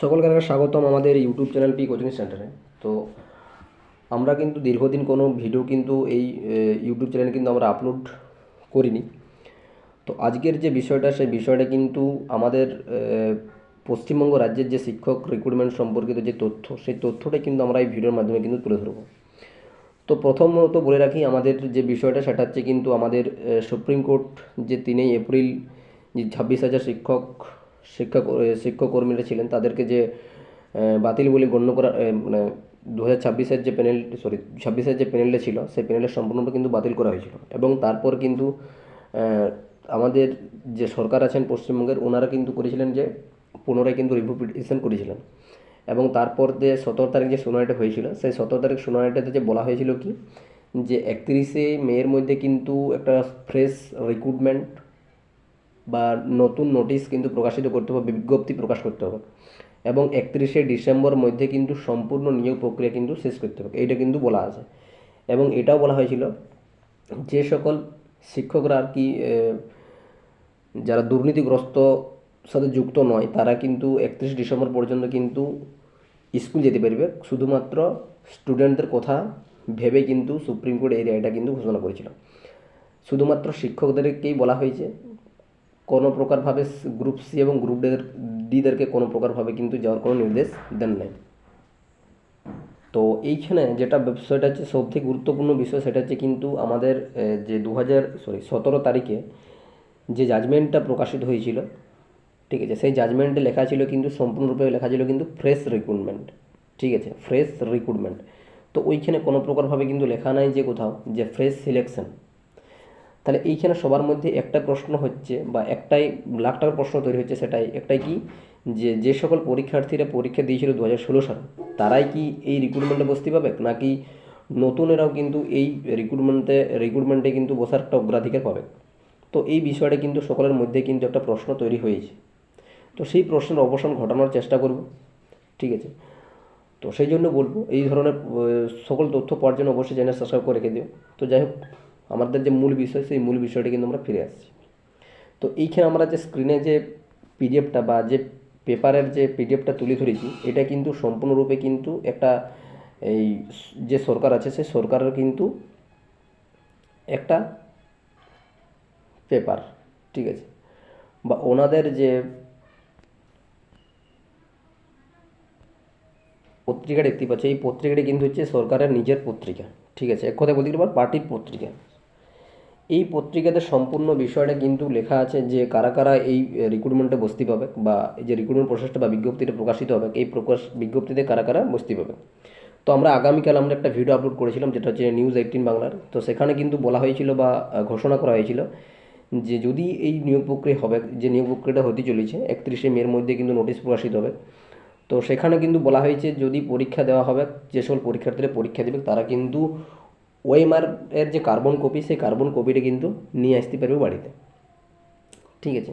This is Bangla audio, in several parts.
সকলকে একটা স্বাগতম আমাদের ইউটিউব চ্যানেল পি কোচিং সেন্টারে। তো আমরা কিন্তু দীর্ঘদিন কোনো ভিডিও কিন্তু এই ইউটিউব চ্যানেলে কিন্তু আমরা আপলোড করিনি। তো আজকের যে বিষয়টা, সেই বিষয়টা কিন্তু আমাদের পশ্চিমবঙ্গ রাজ্যের যে শিক্ষক রিক্রুটমেন্ট সম্পর্কিত যে তথ্য, সেই তথ্যটা কিন্তু আমরা এই ভিডিওর মাধ্যমে কিন্তু তুলে ধরবো। তো প্রথমত বলে রাখি, আমাদের যে বিষয়টা, সেটা হচ্ছে কিন্তু আমাদের সুপ্রিম কোর্ট যে তিনই এপ্রিল যে ছাব্বিশ হাজার শিক্ষক শিক্ষা শিক্ষককর্মীরা ছিলেন, তাদেরকে যে বাতিল বলে গণ্য করা মানে দু হাজার ছাব্বিশের যে প্যানেল সরি ছাব্বিশের যে প্যানেলটা ছিল, সেই প্যানেলের সম্পূর্ণটা কিন্তু বাতিল করা হয়েছিল। এবং তারপর কিন্তু আমাদের যে সরকার আছেন পশ্চিমবঙ্গের, ওনারা কিন্তু করেছিলেন যে, পুনরায় কিন্তু রিভিউ পিটিশন করেছিলেন। এবং তারপর যে সতেরো তারিখ যে শুনানিটা হয়েছিল, সেই সতেরো তারিখ শুনানিটাতে যে বলা হয়েছিল কি? যে একত্রিশে মেয়ের মধ্যে কিন্তু একটা ফ্রেশ রিক্রুটমেন্ট বা নতুন নোটিশ কিন্তু প্রকাশিত করতে হবে, বিজ্ঞপ্তি প্রকাশ করতে হবে। এবং একত্রিশে ডিসেম্বর মধ্যে কিন্তু সম্পূর্ণ নিয়োগ প্রক্রিয়া কিন্তু শেষ করতে হবে, এইটা কিন্তু বলা আছে। এবং এটাও বলা হয়েছিল যে সকল শিক্ষকরা আর কি যারা দুর্নীতিগ্রস্ত সাথে যুক্ত নয়, তারা কিন্তু একত্রিশ ডিসেম্বর পর্যন্ত কিন্তু স্কুল যেতে পারবে। শুধুমাত্র স্টুডেন্টদের কথা ভেবে কিন্তু সুপ্রিম কোর্ট এই রায়টা কিন্তু ঘোষণা করেছিল। শুধুমাত্র শিক্ষকদেরকেই বলা হয়েছে কোনো প্রকারভাবে গ্রুপ সি এবং গ্রুপ ডিদেরকে কোনো প্রকারভাবে কিন্তু যাওয়ার কোনো নির্দেশ দেন নাই। তো এইখানে যেটা বিষয়টা হচ্ছে সবথেকে গুরুত্বপূর্ণ বিষয়, সেটা হচ্ছে কিন্তু আমাদের যে দু হাজার সরি সতেরো তারিখে যে জাজমেন্টটা প্রকাশিত হয়েছিল, ঠিক আছে, সেই জাজমেন্টে লেখা ছিল কিন্তু, সম্পূর্ণরূপে লেখা ছিল কিন্তু ফ্রেশ রিক্রুটমেন্ট ঠিক আছে ফ্রেশ রিক্রুটমেন্ট তো ওইখানে কোনো প্রকারভাবে কিন্তু লেখা নাই যে কোথাও, যে ফ্রেশ সিলেকশন তাহলে এইখানে সবার মধ্যে একটা প্রশ্ন হচ্ছে বা একটাই লাখ টাকার প্রশ্ন তৈরি হচ্ছে সেটাই। একটাই কি? যে যে সকল পরীক্ষার্থীরা পরীক্ষা দিয়েছিল দু হাজার ষোলো সালে, তারাই কি এই রিক্রুটমেন্টে বসতে পাবে? নাকি নতুনেরাও কিন্তু এই রিক্রুটমেন্টে রিক্রুটমেন্টে কিন্তু বসার একটা অগ্রাধিকার পাবে? তো এই বিষয়টা কিন্তু সকলের মধ্যে কিন্তু একটা প্রশ্ন তৈরি হয়েছে। তো সেই প্রশ্নের অবসান ঘটানোর চেষ্টা করব, ঠিক আছে? তো সেই জন্য বলব, এই ধরনের সকল তথ্য পাওয়ার জন্য অবশ্যই চ্যানেল সাবস্ক্রাইব করে রেখে দিও। তো যাই হোক আমাদের যে মূল বিষয়, সেই মূল বিষয়টা কিন্তু আমরা ফিরে আসছি। তো এইখানে আমরা যে স্ক্রিনে যে পিডিএফটা বা যে পেপারের যে পিডিএফটা তুলে ধরেছি, এটা কিন্তু সম্পূর্ণরূপে কিন্তু একটা এই যে সরকার আছে, সেই সরকারের কিন্তু একটা পেপার ঠিক আছে? বা ওনাদের যে পত্রিকা দেখতে পাচ্ছ, এই পত্রিকাটি কিন্তু হচ্ছে সরকারের নিজের পত্রিকা, ঠিক আছে? এক কথায় বলতে গেলে পার্টির পত্রিকা। এই পত্রিকাতে সম্পূর্ণ বিষয়টা কিন্তু লেখা আছে যে কারা কারা এই রিক্রুটমেন্টে বসতি পাবে বা এই যে রিক্রুটমেন্ট প্রসেসটা বা বিজ্ঞপ্তিটা প্রকাশিত হবে, এই প্রকাশ, বিজ্ঞপ্তিতে কারা কারা বসতি পাবে। তো আমরা আগামীকাল আমরা একটা ভিডিও আপলোড করেছিলাম, যেটা হচ্ছে নিউজ এইটিন বাংলার। তো সেখানে কিন্তু বলা হয়েছিল বা ঘোষণা করা হয়েছিল যে যদি এই নিয়োগ প্রক্রিয়া হবে, যে নিয়োগ প্রক্রিয়াটা হতে চলেছে, একত্রিশে মের মধ্যে কিন্তু নোটিশ প্রকাশিত হবে। তো সেখানে কিন্তু বলা হয়েছে যদি পরীক্ষা দেওয়া হবে, যে সকল পরীক্ষার্থীরা পরীক্ষা দেবে, তারা কিন্তু ওএমআর এর যে কার্বন কপি সেই কার্বন কপিটা কিন্তু নিয়ে আসতে পারবে বাড়িতে। ঠিক আছে?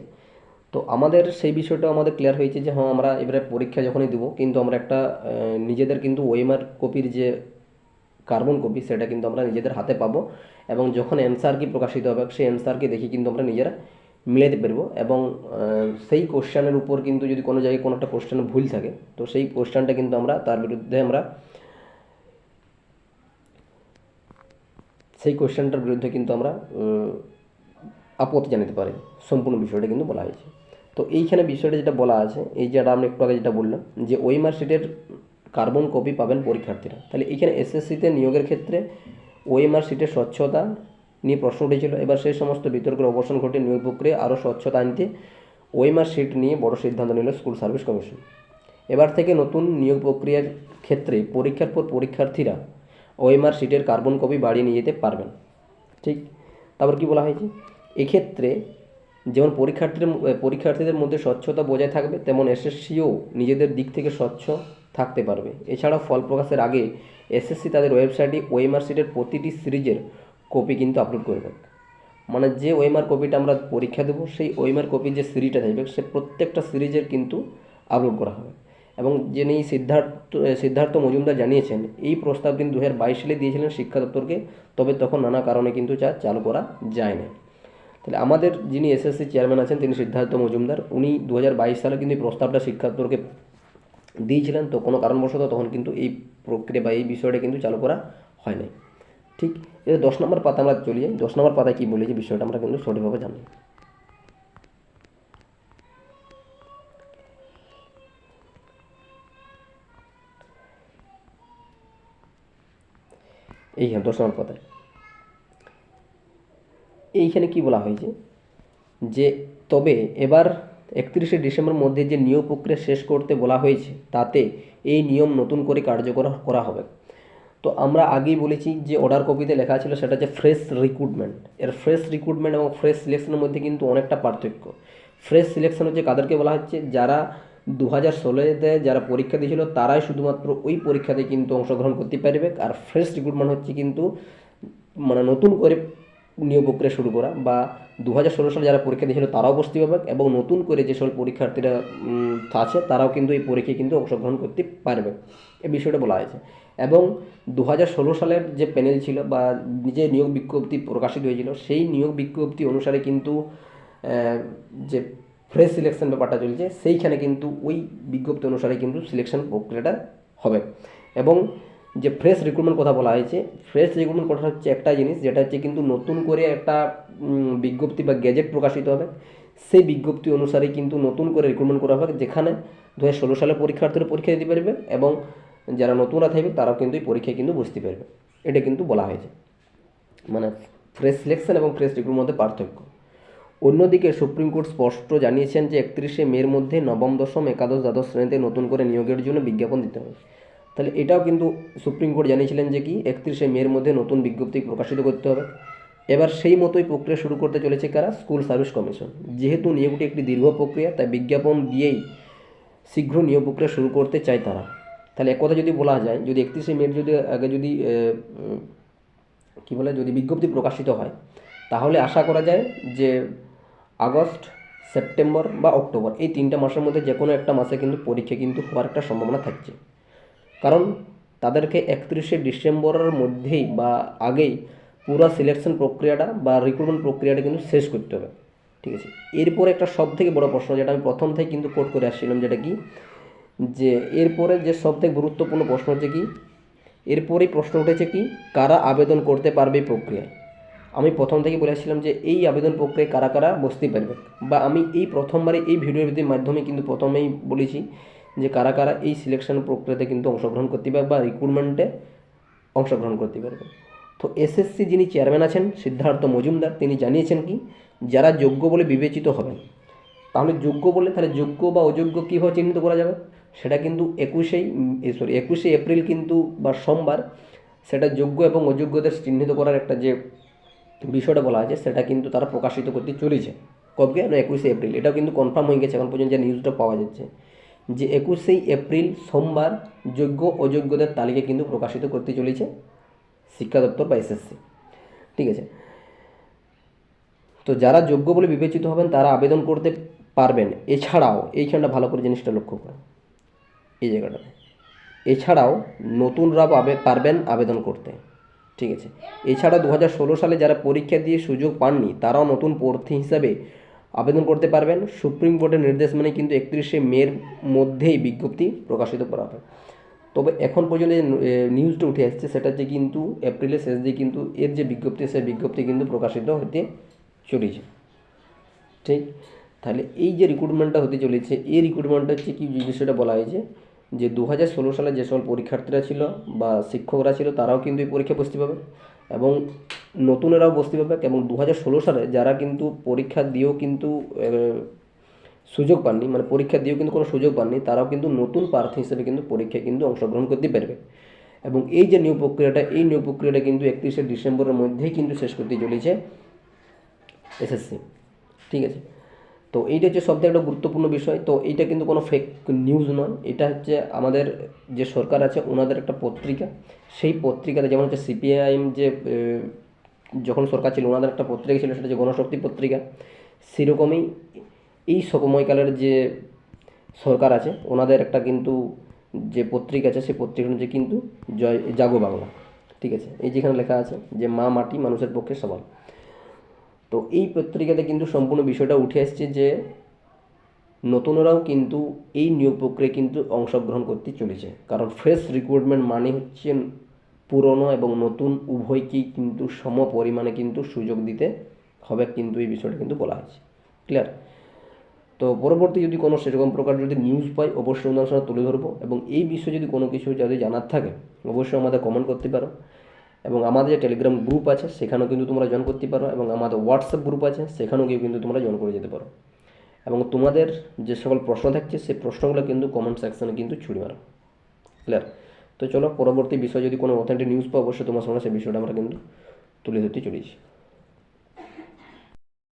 তো আমাদের সেই বিষয়টা আমাদের ক্লিয়ার হয়েছে যে হ্যাঁ আমরা এবারে পরীক্ষা যখনই দেবো, কিন্তু আমরা একটা নিজেদের কিন্তু ওএমআর কপির যে কার্বন কপি সেটা কিন্তু আমরা নিজেদের হাতে পাবো এবং যখন অ্যান্সার কি প্রকাশিত হবে, সেই অ্যান্সারকে দেখে কিন্তু আমরা নিজেরা মিলাতে পারব এবং সেই কোশ্চেনের উপর কিন্তু যদি কোনো জায়গায় কোনো একটা কোশ্চেন ভুল থাকে, তো সেই কোশ্চেনটা কিন্তু আমরা তার বিরুদ্ধে আমরা সেই কোশ্চেনটার বিরুদ্ধে কিন্তু আমরা আপত্তি জানাতে পারি। সম্পূর্ণ বিষয়টা কিন্তু বলা হয়েছে। তো এইখানে বিষয়টা যেটা বলা আছে, এই যে আমরা একটু আগে যেটা বললাম, যে ওই মার্কশিটের কার্বন কপি পাবেন পরীক্ষার্থীরা। তাহলে এইখানে এসএসসিতে নিয়োগের ক্ষেত্রে ওই মার্কশিটের স্বচ্ছতা নিয়ে প্রশ্ন উঠেছিল। এবার সেই সমস্ত বিতর্কের অবসান ঘটে নিয়োগ প্রক্রিয়া আরও স্বচ্ছতা আনতে ওই মার্কশিট নিয়ে বড় সিদ্ধান্ত নিল স্কুল সার্ভিস কমিশন। এবার থেকে নতুন নিয়োগ প্রক্রিয়ার ক্ষেত্রে পরীক্ষার পর পরীক্ষার্থীরা ওএমআর সিটের কার্বন কপি বাড়িয়ে নিয়ে যেতে পারবেন। ঠিক? তারপর কি বলা হয়েছে? এক্ষেত্রে যেমন পরীক্ষার্থীদের পরীক্ষার্থীদের মধ্যে স্বচ্ছতা বজায় থাকবে, তেমন এসএসসিও নিজেদের দিক থেকে স্বচ্ছ থাকতে পারবে। এছাড়াও ফল প্রকাশের আগে এসএসসি তাদের ওয়েবসাইটে ওএমআর সিটের প্রতিটি সিরিজের কপি কিন্তু আপলোড করবে। মানে যে ওএমআর কপিটা আমরা পরীক্ষা দেবো, সেই ওএমআর কপির যে সিরিজটা থাকবে, সে প্রত্যেকটা সিরিজের কিন্তু আপলোড করা হবে। এবং যিনি সিদ্ধার্থ সিদ্ধার্থ মজুমদার জানিয়েছেন, এই প্রস্তাব কিন্তু দু সালে দিয়েছিলেন শিক্ষা দপ্তরকে, তবে তখন নানা কারণে কিন্তু যা চালু করা যায়নি। তাহলে আমাদের যিনি এসএসসি চেয়ারম্যান আছেন, তিনি সিদ্ধার্থ মজুমদার, উনি দু হাজার বাইশ সালে কিন্তু এই প্রস্তাবটা শিক্ষা দপ্তরকে দিয়েছিলেন, তো কোনো কারণবশত তখন কিন্তু এই প্রক্রিয়া বা এই বিষয়টা কিন্তু চালু করা হয় নাই ঠিক এবার দশ নম্বর পাতা আমরা চলে যাই দশ নম্বর পাতায় কী বলেছে বিষয়টা আমরা কিন্তু সঠিকভাবে জানি। এই হ্যাঁ দশ নম্বর পাতায়। এইখানে কি বলা হয়েছে? যে তবে এবার একত্রিশে ডিসেম্বর মধ্যে যে নিয়োগ প্রক্রিয়া শেষ করতে বলা হয়েছে, তাতে এই নিয়ম নতুন করে কার্যকর করা হবে। তো আমরা আগেই বলেছি যে অর্ডার কপিতে লেখা ছিল সেটা হচ্ছে ফ্রেশ রিক্রুটমেন্ট এর ফ্রেশ রিক্রুটমেন্ট এবং ফ্রেশ সিলেকশনের মধ্যে কিন্তু অনেকটা পার্থক্য। ফ্রেশ সিলেকশন হচ্ছে কাদেরকে বলা হচ্ছে? যারা দু হাজার ষোলোতে যারা পরীক্ষা দিয়েছিল, তারাই শুধুমাত্র ওই পরীক্ষাতে কিন্তু অংশগ্রহণ করতে পারবে। আর ফ্রেশ রিক্রুটমেন্ট হচ্ছে কিন্তু মানে নতুন করে নিয়োগ প্রক্রিয়া শুরু করা বা দু হাজার ষোলো সালে যারা পরীক্ষা দিয়েছিল, তারাও বসতে পারবে এবং নতুন করে যে সকল পরীক্ষার্থীরা আছে, তারাও কিন্তু এই পরীক্ষায় কিন্তু অংশগ্রহণ করতে পারবে। এই বিষয়টা বলা হয়েছে। এবং দু হাজার ষোলো সালের যে প্যানেল ছিল বা যে নিয়োগ বিজ্ঞপ্তি প্রকাশিত হয়েছিল, সেই নিয়োগ বিজ্ঞপ্তি অনুসারে কিন্তু যে ফ্রেশ সিলেকশন ব্যাপারটা চলছে, সেইখানে কিন্তু ওই বিজ্ঞপ্তি অনুসারে কিন্তু সিলেকশন প্রক্রিয়াটা হবে। এবং যে ফ্রেশ রিক্রুটমেন্ট কথা বলা হয়েছে ফ্রেশ রিক্রুটমেন্ট কথা হচ্ছে একটা জিনিস, যেটা হচ্ছে কিন্তু নতুন করে একটা বিজ্ঞপ্তি বা গ্যাজেট প্রকাশিত হবে। সেই বিজ্ঞপ্তি অনুসারে কিন্তু নতুন করে রিক্রুটমেন্ট করা হবে, যেখানে দু হাজার ষোলো সালে পরীক্ষার্থীরা পরীক্ষা দিতে পারবে এবং যারা নতুনরা থাকবে, তারাও কিন্তু এই পরীক্ষায় কিন্তু বসতে পারবে। এটা কিন্তু বলা হয়েছে। মানে ফ্রেশ সিলেকশন এবং ফ্রেশ রিক্রুট মধ্যে পার্থক্য। অন্যদিকে সুপ্রিম কোর্ট স্পষ্ট জানিয়েছেন যে একত্রিশে মের মধ্যে নবম, দশম, একাদশ, দ্বাদশ শ্রেণীতে নতুন করে নিয়োগের জন্য বিজ্ঞাপন দিতে হবে। তাহলে এটাও কিন্তু সুপ্রিম কোর্ট জানিয়েছিলেন যে কি, একত্রিশে মের মধ্যে নতুন বিজ্ঞপ্তি প্রকাশিত করতে হবে। এবার সেই মতোই প্রক্রিয়া শুরু করতে চলেছে কারা? School service commission. যেহেতু নিয়োগটি একটি দীর্ঘ প্রক্রিয়া, তাই বিজ্ঞাপন দিয়েই শীঘ্র নিয়োগ প্রক্রিয়া শুরু করতে চায় তারা। তাহলে এক কথা যদি বলা যায়, যদি একত্রিশে মের যদি, আগে যদি কী বলে, যদি বিজ্ঞপ্তি প্রকাশিত হয়, তাহলে আশা করা যায় যে আগস্ট, সেপ্টেম্বর বা অক্টোবর, এই তিনটা মাসের মধ্যে যে কোনো একটা মাসে কিন্তু পরীক্ষা কিন্তু হওয়ার একটা সম্ভাবনা থাকছে। কারণ তাদেরকে একত্রিশে ডিসেম্বরের মধ্যেই বা আগেই পুরো সিলেকশন প্রক্রিয়াটা বা রিক্রুটমেন্ট প্রক্রিয়াটা কিন্তু শেষ করতে হবে। ঠিক আছে? এরপরে একটা সব থেকে বড় প্রশ্ন যেটা আমি প্রথম থেকে কিন্তু কোট করে আসছিলাম যেটা কি? যে এরপরে যে সব থেকে গুরুত্বপূর্ণ প্রশ্ন হচ্ছে কি? এরপরেই প্রশ্ন উঠেছে কি? কারা আবেদন করতে পারবে প্রক্রিয়ায়? আমি প্রথম থেকে বলেছিলাম যে এই আবেদন প্রক্রিয়ায় কারা কারা বসতে পারবে? বা আমি এই প্রথমবারে এই ভিডিওর মাধ্যমে কিন্তু প্রথমেই বলেছি যে কারা কারা এই সিলেকশন প্রক্রিয়াতে কিন্তু অংশগ্রহণ করতে পারবে বা রিক্রুটমেন্টে অংশগ্রহণ করতে পারবে। তো এসএসসি যিনি চেয়ারম্যান আছেন, সিদ্ধার্থ মজুমদার, তিনি জানিয়েছেন কি, যারা যোগ্য বলে বিবেচিত হবেন, তাহলে যোগ্য বলে তাহলে যোগ্য বা অযোগ্য কীভাবে চিহ্নিত করা যাবে? সেটা কিন্তু একুশেই সরি একুশে এপ্রিল কিন্তু বা সোমবার সেটা যোগ্য এবং অযোগ্যদের চিহ্নিত করার একটা যে বিষয়টা বলা আছে, সেটা কিন্তু তারা প্রকাশিত করতে চলেছে। কবে না একুশে এপ্রিল। এটাও কিন্তু কনফার্ম হয়ে গেছে, এখন পর্যন্ত যে নিউজটা পাওয়া যাচ্ছে। যে একুশেই এপ্রিল সোমবার যোগ্য অযোগ্যদের তালিকা কিন্তু প্রকাশিত করতে চলেছে শিক্ষা দপ্তর বা এসএসসি ঠিক আছে? তো যারা যোগ্য বলে বিবেচিত হবেন, তারা আবেদন করতে পারবেন। এছাড়াও, এইখানটা ভালো করে জিনিসটা লক্ষ্য করুন এই জায়গাটাতে। এছাড়াও, নতুনরা পাবে পারবেন আবেদন করতে। ঠিক আছে। এছাড়া দু হাজার ষোলো সালে যারা পরীক্ষা দিয়ে সুযোগ পাননি, তারাও নতুন প্রার্থী হিসাবে আবেদন করতে পারবেন। সুপ্রিম কোর্টের নির্দেশ মানে কিন্তু একত্রিশে মের মধ্যেই বিজ্ঞপ্তি প্রকাশিত করা হবে। তবে এখন পর্যন্ত নিউজটা উঠে আসছে, সেটা হচ্ছে কিন্তু এপ্রিলের শেষ দিয়ে কিন্তু এর যে বিজ্ঞপ্তি, সেই বিজ্ঞপ্তি কিন্তু প্রকাশিত হতে চলেছে। ঠিক? তাহলে এই যে রিক্রুটমেন্টটা হতে চলেছে, এই রিক্রুটমেন্টটা হচ্ছে কি, যে বিষয়টা বলা হয়েছে যে দু হাজার ষোলো সালে যে সকল পরীক্ষার্থীরা ছিল বা শিক্ষকরা ছিল, তারাও কিন্তু এই পরীক্ষায় বসতে পাবে। এবং নতুনেরাও বসতে পাবে এবং দু হাজার ষোলো সালে যারা কিন্তু পরীক্ষা দিয়েও কিন্তু সুযোগ পাননি মানে পরীক্ষা দিয়েও কিন্তু কোনো সুযোগ পাননি, তারাও কিন্তু নতুন প্রার্থী হিসেবে কিন্তু পরীক্ষায় কিন্তু অংশগ্রহণ করতে পারবে। এবং এই যে নিয়োগ প্রক্রিয়াটা, এই নিয়োগ প্রক্রিয়াটা কিন্তু একত্রিশে ডিসেম্বরের মধ্যেই কিন্তু শেষ করতে চলেছে এসএসসি। ঠিক আছে? তো এইটা হচ্ছে সবথেকে একটা গুরুত্বপূর্ণ বিষয়। তো এইটা কিন্তু কোনো ফেক নিউজ নয়। এটা হচ্ছে আমাদের যে সরকার আছে, ওনাদের একটা পত্রিকা। সেই পত্রিকাতে যেমন হচ্ছে সিপিআইএম যে যখন সরকার ছিল, ওনাদের একটা পত্রিকা ছিল, সেটা হচ্ছে গণশক্তি পত্রিকা। সেরকমই এই সময়কালের যে সরকার আছে, ওনাদের একটা কিন্তু যে পত্রিকা আছে, সেই পত্রিকা হচ্ছে কিন্তু জয়, জাগো বাংলা। ঠিক আছে? এই যেখানে লেখা আছে যে, মা মাটি মানুষের পক্ষে সবার তো এই পত্রিকাতে কিন্তু সম্পূর্ণ বিষয়টা উঠে আসছে যে নতুনরাও কিন্তু এই নিয়োগ প্রক্রিয়ায় কিন্তু অংশগ্রহণ করতে চলেছে। কারণ ফ্রেশ রিক্রুটমেন্ট মানে হচ্ছে পুরনো এবং নতুন উভয়কেই কিন্তু সম পরিমাণে কিন্তু সুযোগ দিতে হবে কিন্তু এই বিষয়টা কিন্তু বলা হয়েছে। ক্লিয়ার তো পরবর্তী যদি কোনো সেরকম প্রকার যদি নিউজ পাই, অবশ্যই ওনার সঙ্গে তুলে ধরবো এবং এই বিষয়ে যদি কোনো কিছু যদি জানার থাকে, অবশ্যই আমাদের কমেন্ট করতে পারো। এবং আমাদের যে টেলিগ্রাম গ্রুপ আছে, সেখানেও কিন্তু তোমরা জয়েন করতে পারো এবং আমাদের হোয়াটসঅ্যাপ গ্রুপ আছে, সেখানেও গিয়ে কিন্তু তোমরা জয়েন করে যেতে পারো। এবং তোমাদের যে সকল প্রশ্ন থাকছে, সেই প্রশ্নগুলো কিন্তু কমেন্ট সেকশনে কিন্তু ছুড়ে মারো। ক্লিয়ার তো চলো, পরবর্তী বিষয়ে যদি কোনো অথেন্টিক নিউজ পাও, অবশ্যই তোমার সঙ্গে সেই বিষয়টা আমরা কিন্তু তুলে ধরতে চলেছি।